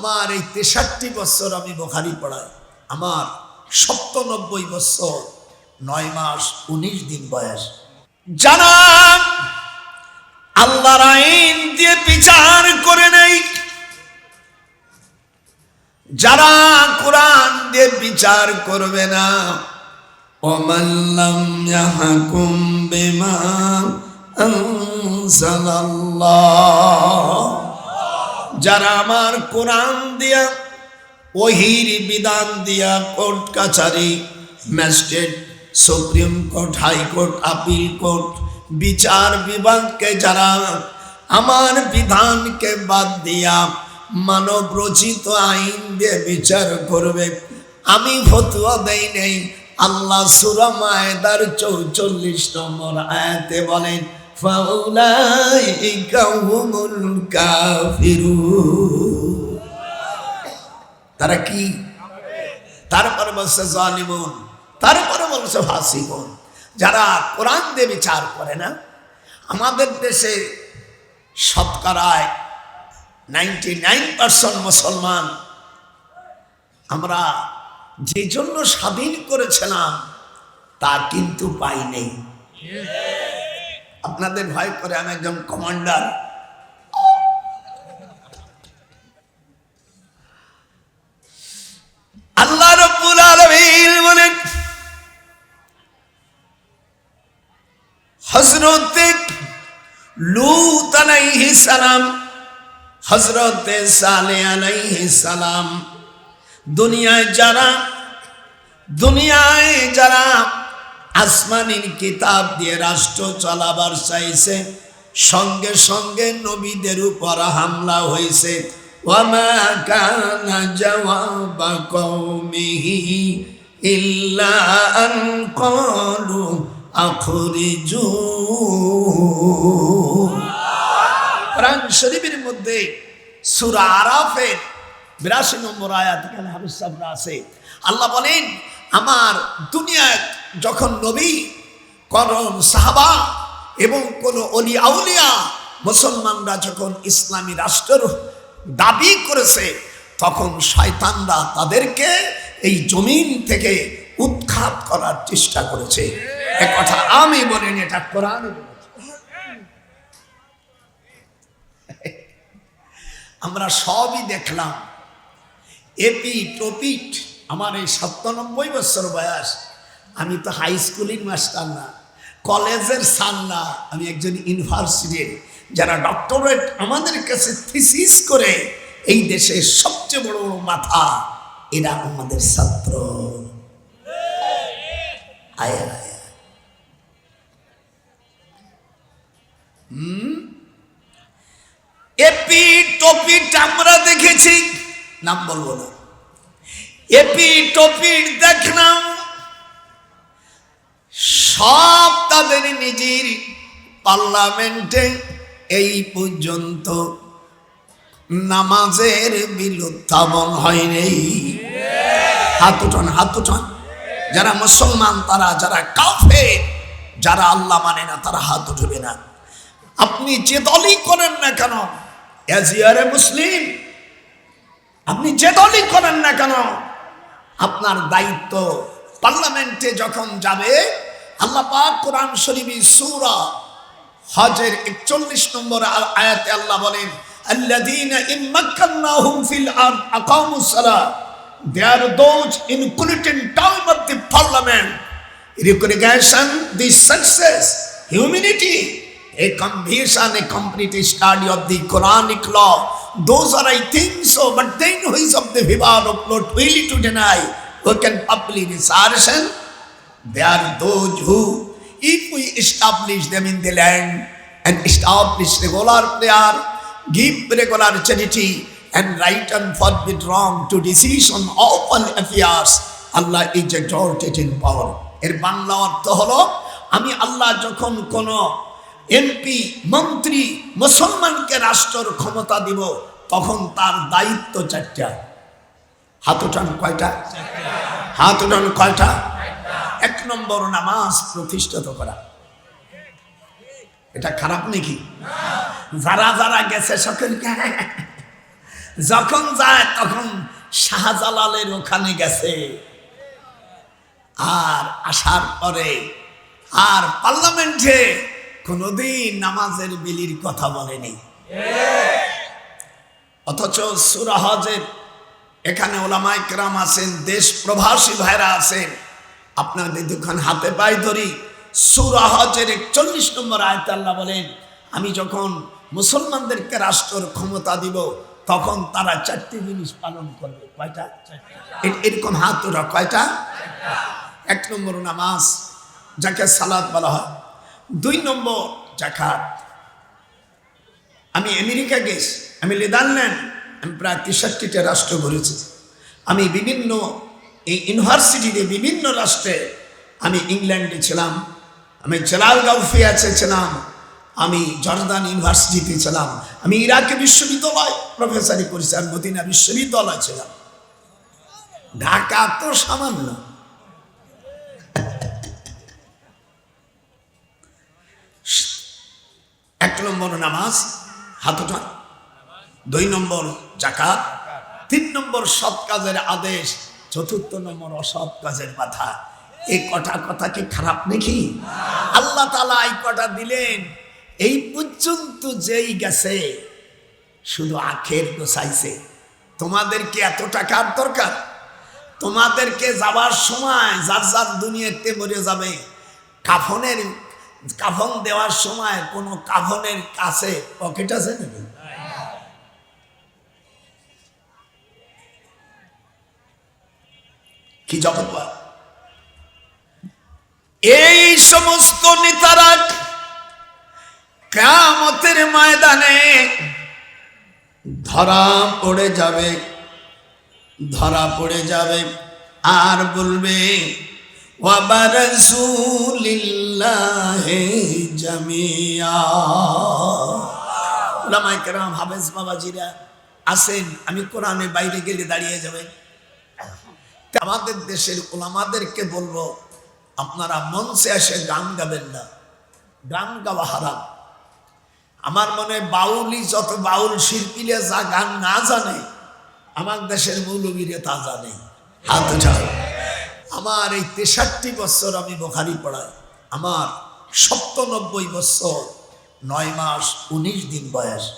আমার এই তেষট্টি বছর আমি বোখারি পড়াই। আমার সপ্তানব্বই বছর, নয় মাস, উনিশ দিন বয়স। যারা আল্লাহর আইন দিয়ে বিচার করে নেই। যারা কোরআন দিয়ে বিচার করবে না অমাল্লাম ইয়াহকুম বিমা যারা আমার কোরআন দিয়া, ওহির বিধান দিয়া কোর্ট কাছারি, magistrate, supreme court high court appeal court, বিচার বিভাগকে যারা আমার বিধানকে বাদ দিয়া মানব রচিত আইন দিয়ে বিচার করবে, আমি ফতুয়া দেই নেই। আল্লাহ সুরা মায়দার চৌচল্লিশ নম্বর আয়াতে বলেন হুমুল কাফিরুন তারা কি? তারপরে বলছে জালিমুন তারপরে বলছে ফাসিকুন। যারা কোরআন দিয়ে বিচার করে না, আমাদের দেশে শতকরায় নাইনটি নাইন পার্সেন্ট মুসলমান আমরা যে জন্য স্বাধীন করেছিলাম, তা কিন্তু পাই নেই। আপনাদের ভয় করে আমি একজন কমান্ডার আল্লাহ রব্বুল আলামিন বলেন, হযরত লূত আলাইহিস সালাম, হযরত সালেহ আলাইহিস সালাম, দুনিয়ায় যারা দুনিয়ায় যারা আসমানির কিতাব দিয়ে রাষ্ট্র চালাবার চাইছে। সঙ্গে সঙ্গে নবীদের উপর হামলা হয়েছে কানা জওয়াবা কওমিহি ইল্লা আন ক্বালু আখরিজু। কোরআন মধ্যে সূরা আরাফের বিরাশি নম্বর আয়াত আছে আল্লাহ বলেন, আমার দুনিয়ায় যখন নবী, করম সাহাবা এবং কোন অলি আউলিয়া, মুসলমানরা যখন ইসলামী রাষ্ট্রের দাবি করেছে, তখন শয়তানরা তাদেরকে এই জমিন থেকে উৎখাত করার চেষ্টা করেছে। এ কথা আমি বলিনি, এটা কোরআন আমরা সবই দেখলাম এপি টপিট আমার এই সাতানব্বই বছর বয়স আমি তো হাই স্কুলের মাস্টার না, কলেজের সান না, আমি একজন ইউনিভার্সিটির যারা ডক্টরেট আমাদের কাছে থিসিস করে, এই দেশের সবচেয়ে বড় বড় মাথা, এরা আমাদের ছাত্র। এপি টপিট আমরা দেখেছি, নাম বলব না। এপি টপিট দেখলাম সব তাদের নিজের পার্লামেন্টে এই পর্যন্ত নামাজের বিলুত্থাপন হয়নি। হাত উঠান হাত উঠান। যারা মুসলমান, তারা যারা কাফে যারা আল্লাহ মানে না, তারা হাত উঠবে না। আপনি যে দলই করেন না কেন এজিয়ারে মুসলিম আপনি যে দলই করেন না কেন, আপনার দায়িত্ব পার্লামেন্টে যখন যাবে আল্লাহ পাক কোরআন শরীফি সূরা হজের 41 নম্বর আয়াতে আল্লাহ বলেন আল্লাযীনা ইম্মাক্কান্নাহুম ফিল আরদ আকামুস সালাহ they are those included in term of the parliament recognition the success humanity a conviction a complete study of the quranic law those are i think so but then who is of the vivar of not willing to deny who can publish assertion they are those who if we establish them in the land and establish regular prayer give regular charity and right and forbid wrong to decision of all affairs Allah is exalted in power এর বাংলা অর্থ হলো আমি আল্লাহ যখন কোন MP মন্ত্রী মুসলমানকে রাষ্ট্রের ক্ষমতা দিব তখন তার দায়িত্ব চারটা হাত উঠান কয়টা হাত উঠান কয়টা এক নম্বর নামাজ প্রতিষ্ঠিত করা। এটা খারাপ নাকি? যারা যারা গেছে সকলকে যখন যায় তখন শাহজালালের ওখানে গেছে। আর আসার পরে আর পার্লামেন্টে কোনোদিন নামাজের বিলির কথা বলেনি। অথচ সুরাহজের এখানে ওলামাই কেরাম আছেন, দেশ প্রবাসী ভাইরা আছেন। আপনাদের দুখান হাতে পায়ে ধরি। সুরাহজের একচল্লিশ নম্বর আয়ত আল্লাহ বলেন, আমি যখন মুসলমানদেরকে রাষ্ট্রের ক্ষমতা দিব, তখন তারা চারটি জিনিস পালন করবে। কয়টা? এরকম হাত ওরা কয়টা? এক নম্বর নামাজ, যাকে সালাদ বলা হয়। দুই নম্বর জাকাত আমি আমেরিকা গেছি, আমি নেদারল্যান্ড, আমি প্রায় তেষট্টিটা রাষ্ট্র ঘুরেছি। আমি বিভিন্ন এই ইউনিভার্সিটিতে বিভিন্ন রাষ্ট্রে আমি ইংল্যান্ডে ছিলাম, আমি জেলাল গাউফিয়াতে ছিলাম, আমি জর্দান ইউনিভার্সিটিতে ছিলাম, আমি ইরাকে বিশ্ববিদ্যালয় প্রফেসরি করেছি আর মদিনা বিশ্ববিদ্যালয় ছিলাম। ঢাকা তো সামান্য। এক নম্বর নামাজ, হাত দুই নম্বর জাকাত। তিন নম্বর সৎ কাজের আদেশ। চতুর্থ নম্বর অসৎ কাজের কথা এই কটা কথা কি খারাপ নাকি? আল্লাহ তালা এই কটা দিলেন। এই পর্যন্ত যেই গেছে, শুধু আখের গোছাইছে। তোমাদেরকে এত টাকার দরকার? তোমাদেরকে যাবার সময় যার যার দুনিয়াতে মরে যাবে। কাফনের, কাফন দেওয়ার সময় কোনো কাফনের কাছে পকেট আছে নাকি? কি জগৎ বল? এই সমস্ত নেতারা কামতের ময়দানে ধরা পড়ে যাবে, ধরা পড়ে যাবে, আর বলবে হাফেজ বাবাজিরা আসেন আমি কোরআনে বাইরে গেলে দাঁড়িয়ে যাবেন আমাদের দেশের ওলামাদেরকে বলব, আপনারা মঞ্চে এসে গান গাবেন না। গান গাওয়া হারাম। আমার মনে বাউলি যত বাউল শিল্পীরা যা গান না জানে, আমার দেশের মৌলবীরে তা জানে। হাত উঠাও। আমার এই তেষট্টি বছর আমি বোখারি পড়াই। আমার সপ্তানব্বই বছর, নয় মাস, উনিশ দিন বয়স।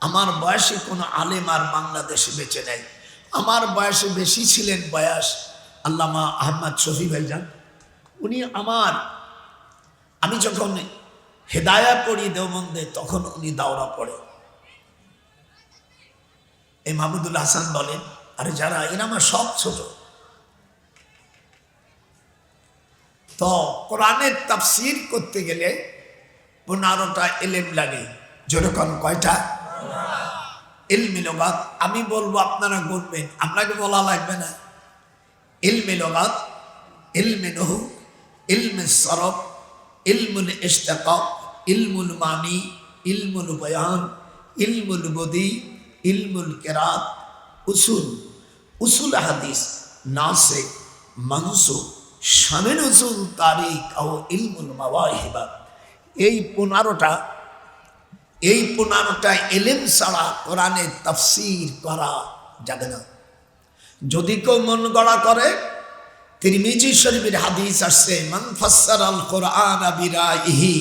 আমার বয়সে কোনো আলেম আর বাংলাদেশে বেঁচে নেই। আমার বয়সে বেশি ছিলেন বয়স আল্লামা আহমদ শফি ভাইজান। উনি আমার, আমি যখন হেদায়া পড়ি দেওবন্দে, তখন উনি দাওরা পড়ে। এই মাহমুদুল হাসান বলেন, আরে যারা, এরা আমার সব ছোট। তো কোরআনের তাফসির করতে গেলে পনেরোটা এলেম লাগে, যেরকম কয়টা? ইলমি লোগাত, আমি বলব আপনারা গুনবেন, আপনাকে বলা লাগবে না। ইলমি লোগাত, ইলমে নহু ইলমে সরফ ইলমুল ইশতাকাক, ইলমুল মানি, ইলমুল বয়ান, ইলমুল বদি, ইলমুল কেরাত, উসুল উসুল হাদিস নাসিক মানসুখ, শামিন উসুল তারিখ ও ইলমুল মাওয়াহিবা। এই পনেরোটা এই পনেরোটা এলেম ছাড়া কোরআনে তাফসির করা যাবে না। যদি কেউ মন গড়া করে, তিরমিজি শরীফের হাদিস আসছে, মান আল কোরআন বিরাইহি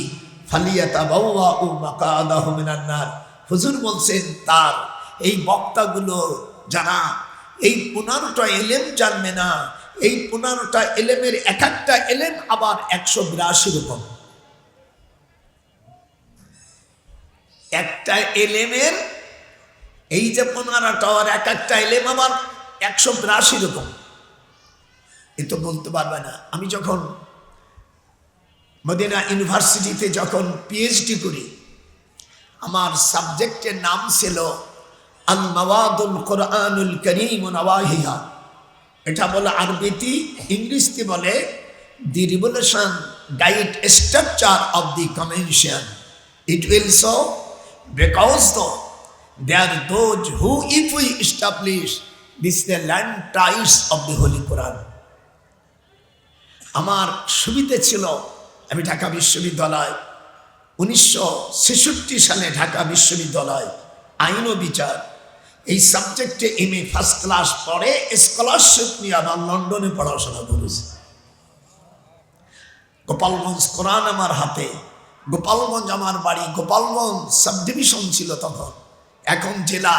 ফালিয়াতাবাওয়াউ মাকাদাহু মিনান নার। হুজুর বলছেন, তার এই বক্তাগুলো যারা এই পনেরোটা এলেম জানবে না। এই পনেরোটা এলেমের এক একটা এলেম আবার একশো বিরাশি রকম। একটা এলেমের, এই যে পনেরোটা আর এক একটা এলেম আবার একশো বিরাশি রকম। এ তো বলতে পারবে না। আমি যখন মদিনা ইউনিভার্সিটিতে যখন পিএইচডি করি, আমার সাবজেক্টের নাম ছিল আল নওয়াদুল কোরআনুল করিম নওয়াহিয়া এটা বলে আরবিতে, ইংলিশতে বলে the revolution guide structure of the convention it will so because though they are those who if we establish this the land ties of the holy Quran আমার সুবিধে ছিল, আমি ঢাকা বিশ্ববিদ্যালয়, উনিশশো ছেষট্টি সালে ঢাকা বিশ্ববিদ্যালয় আইন ও বিচার। এই সাবজেক্টে এম এ ফার্স্ট ক্লাস পড়ে স্কলারশিপ নিয়ে আবার লন্ডনে পড়াশোনা করেছে। গোপালগঞ্জ কোরআন আমার হাতে। গোপালগঞ্জ আমার বাড়ি, গোপালগঞ্জ সাব ডিভিশন ছিল তখন। এখন জেলা,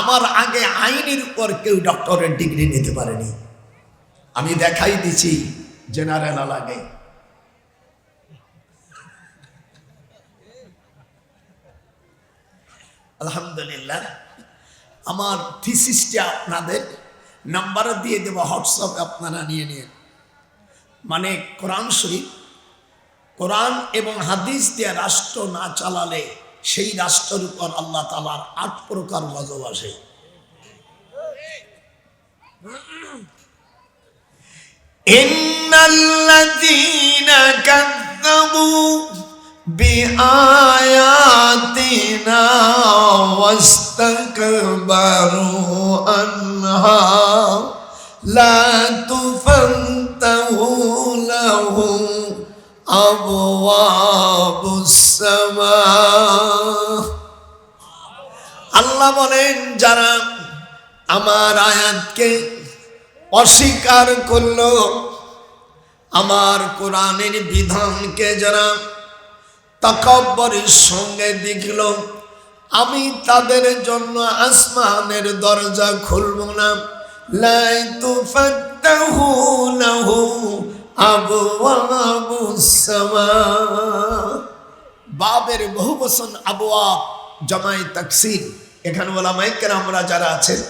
আমার আগে আইনের উপর কেউ ডক্টরের ডিগ্রি নিতে পারেনি। আমি দেখাই দিছি জেনারেল লাগে আলহামদুলিল্লাহ, আমার থিসিসটা আপনাদের নাম্বারে দিয়ে দেবো হোয়াটসঅ্যাপ আপনারা নিয়ে নিয়ে মানে কোরআন শরীফ কোরআন এবং হাদিস দিয়ে রাষ্ট্র না চালালে সেই রাষ্ট্রের উপর আল্লাহ তালার আট প্রকার গজব আসে إن الذين كذبوا بآياتنا واستكبروا عنها لا تفتح لهم أبواب السماء আল্লাহ বলেন যারা আমার আয়াতকে অস্বীকার করলো আমার কোরআনের বিধানকে যারা তকব্বরের সঙ্গে দেখল আমি তাদের জন্য আসমানের দরজা খুলব না লাই তুফাত্তাহু লাহু আবওয়াবুস সামা বাবের বহু বসন আবুয়া জমাই তাকসির এখানে ওলামাইকের আমরা যারা আছেন,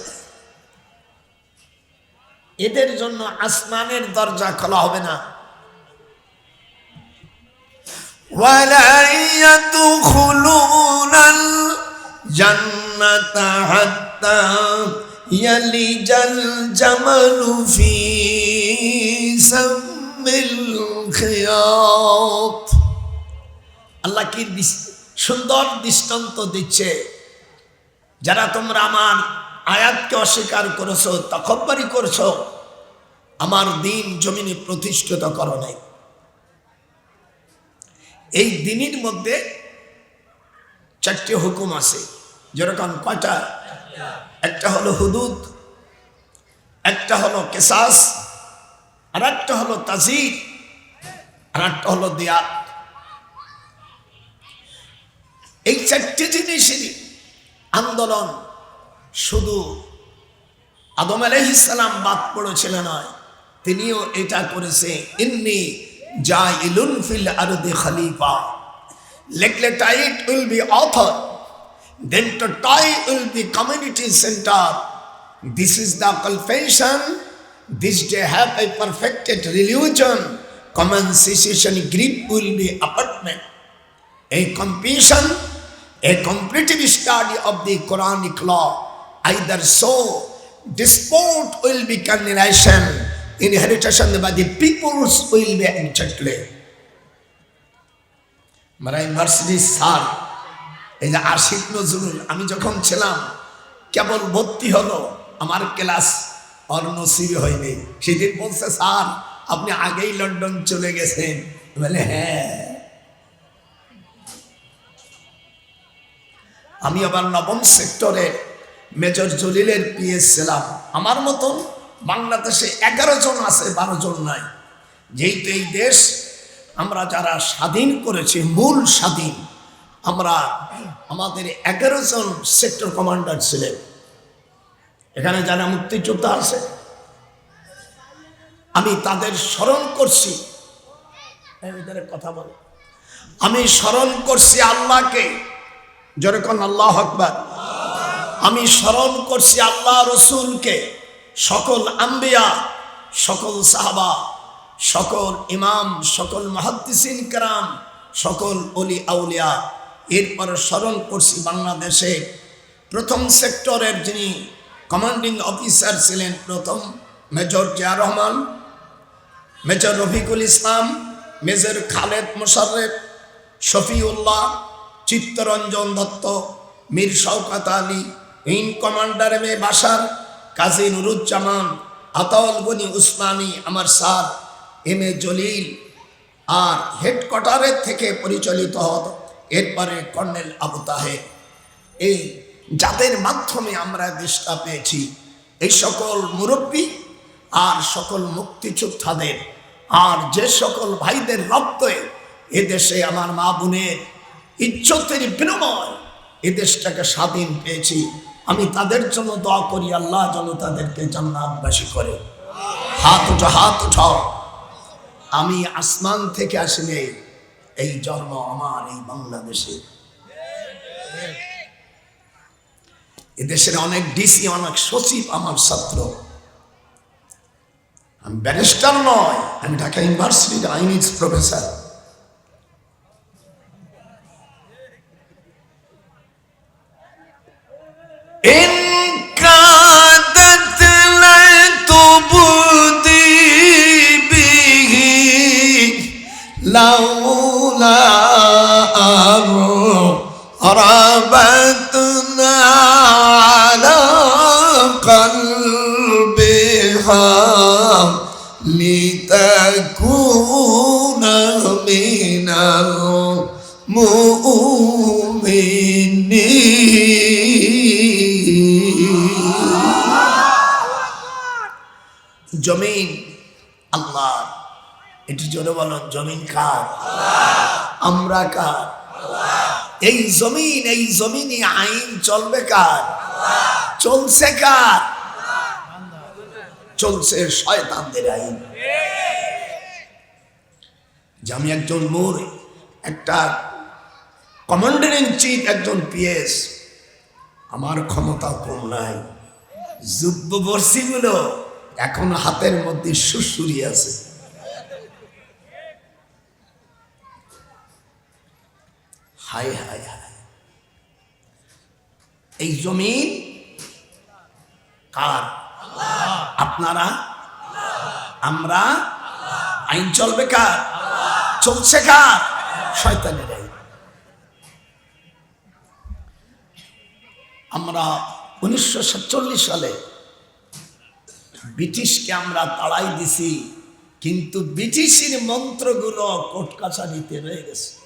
এদের জন্য আসমানের দরজা খোলা হবে না। জান্নাত হাত্তা ইয়ালি ফি সাম আল্লাহ কি সুন্দর দৃষ্টান্ত দিচ্ছে। যারা তোমরা আমার আয়াতকে অস্বীকার করেছ তকব্বারি করছ, আমার দিন জমিনে প্রতিষ্ঠিত করো নাই। এই দিনের মধ্যে চারটি হুকুম আছে। যেরকম কয়টা? একটা হলো হুদুদ, একটা হলো কেসাস আর একটা হলো তাজির আর একটা হলো দিয়াত এই চারটি জিনিসেরই আন্দোলন শুধু আদম আলাইহিসালাম বাদ পড়েছিল নয়, তিনিও এটা করেছে, ইন্নি জাইলুন ফিল আরদি খলিফা। লেকলেটাইট will be author then to tie will be community center this is the confession this day have a perfected religion common cessation grip will be apartment a completion, a completive study of the Quranic law, either so, disport will be continuation, inheritance by the peoples will be exactly. মানে ইউনিভার্সিটির sir এই যে আশিক নজরুল আমি যখন ছিলাম কেবল ভর্তি হলো আমার ক্লাস অর নসিবে হয়নি। সেদিন বলছে, স্যার, আপনি আগেই লন্ডন চলে গেছেন। বলে হ্যাঁ। আমি আবার নবম সেক্টরে মেজর জলিলের পিএস ছিলাম। আমার মতন বাংলাদেশে এগারো জন আছে, বারো জন নাই। যেহেতু এই দেশ আমরা যারা স্বাধীন করেছি, মূল স্বাধীন, আমরা আমাদের এগারো জন সেক্টর কমান্ডার ছিলেন। এখানে যারা মুক্তিযোদ্ধা আছে। আমি তাদের স্মরণ করছি। কথা বল। আমি স্মরণ করছি আল্লাহকে। যেরকম আল্লাহ আকবার। আমি স্মরণ করছি আল্লাহ রসুলকে। সকল আম্বিয়া, সকল সাহাবা, সকল ইমাম, সকল মহাদ্দিসিন কারাম, সকল অলি আউলিয়া, এরপরে স্মরণ করছি বাংলাদেশে প্রথম সেক্টরের যিনি কমান্ডিং অফিসার ছিলেন প্রথম major Zia Rahman, major Rafiqul Islam, major Khaled Mosharraf, Shafiullah, Chittaranjan Dutta, Mir Shaukat Ali wing commander M A Bashar Kazi Nuruzzaman, Ataul Ghani Osmani, আমার স্যার, এম এ জলিল, আর হেডকোয়ার্টারের থেকে পরিচালিত হতো। এরপরে কর্নেল আবু তাহের। এই যাদের মাধ্যমে আমরা দেশটা পেয়েছি, এই সকল মুরব্বী আর সকল মুক্তিযোদ্ধাদের, আর যে সকল ভাইদের রক্তে এদেশে আমার মা বোনের ইজ্জতের বিনিময় এ দেশটাকে স্বাধীন পেয়েছি। আমি তাদের জন্য দোয়া করি, আল্লাহ যেন তাদেরকে জান্নাতবাসী করে। হাত উঠা হাত উঠাও আমি আসমান থেকে আসিনি এই জন্ম আমার, এই বাংলাদেশে। এদেশের অনেক ডিসি অনেক সচিব আমার ছাত্র আমি ব্যারিস্টার নয় আমি ঢাকা ইউনিভার্সিটির আইনিজ প্রফেসর إن كادت لتبدي به لولا জমিন আল্লাহ। এটি জোরে বলুন জমিন কার? আমরা কার? এই জমিন এই জমিনে আইন চলবে কার? চলছে কার? চলছে শয়তানদের আইন। যে আমি একজন মোর একটা কমান্ডার ইন চিফ একজন পিএস আমার ক্ষমতা কম নাই। যুব্য বর্ষিগুলো এখন হাতের মধ্যে সুসুরি আছে। হাই হাই হাই এই জমিন কার? আপনারা? আমরা? আইন চলবে কার? চলছে কার? শয়তানের। আইন আমরা উনিশশো সাতচল্লিশ সালে ব্রিটিশকে আমরা তাড়াই দিছি কিন্তু ব্রিটিশের মন্ত্রগুলো কোর্ট কাছারিতে রয়ে গেছে।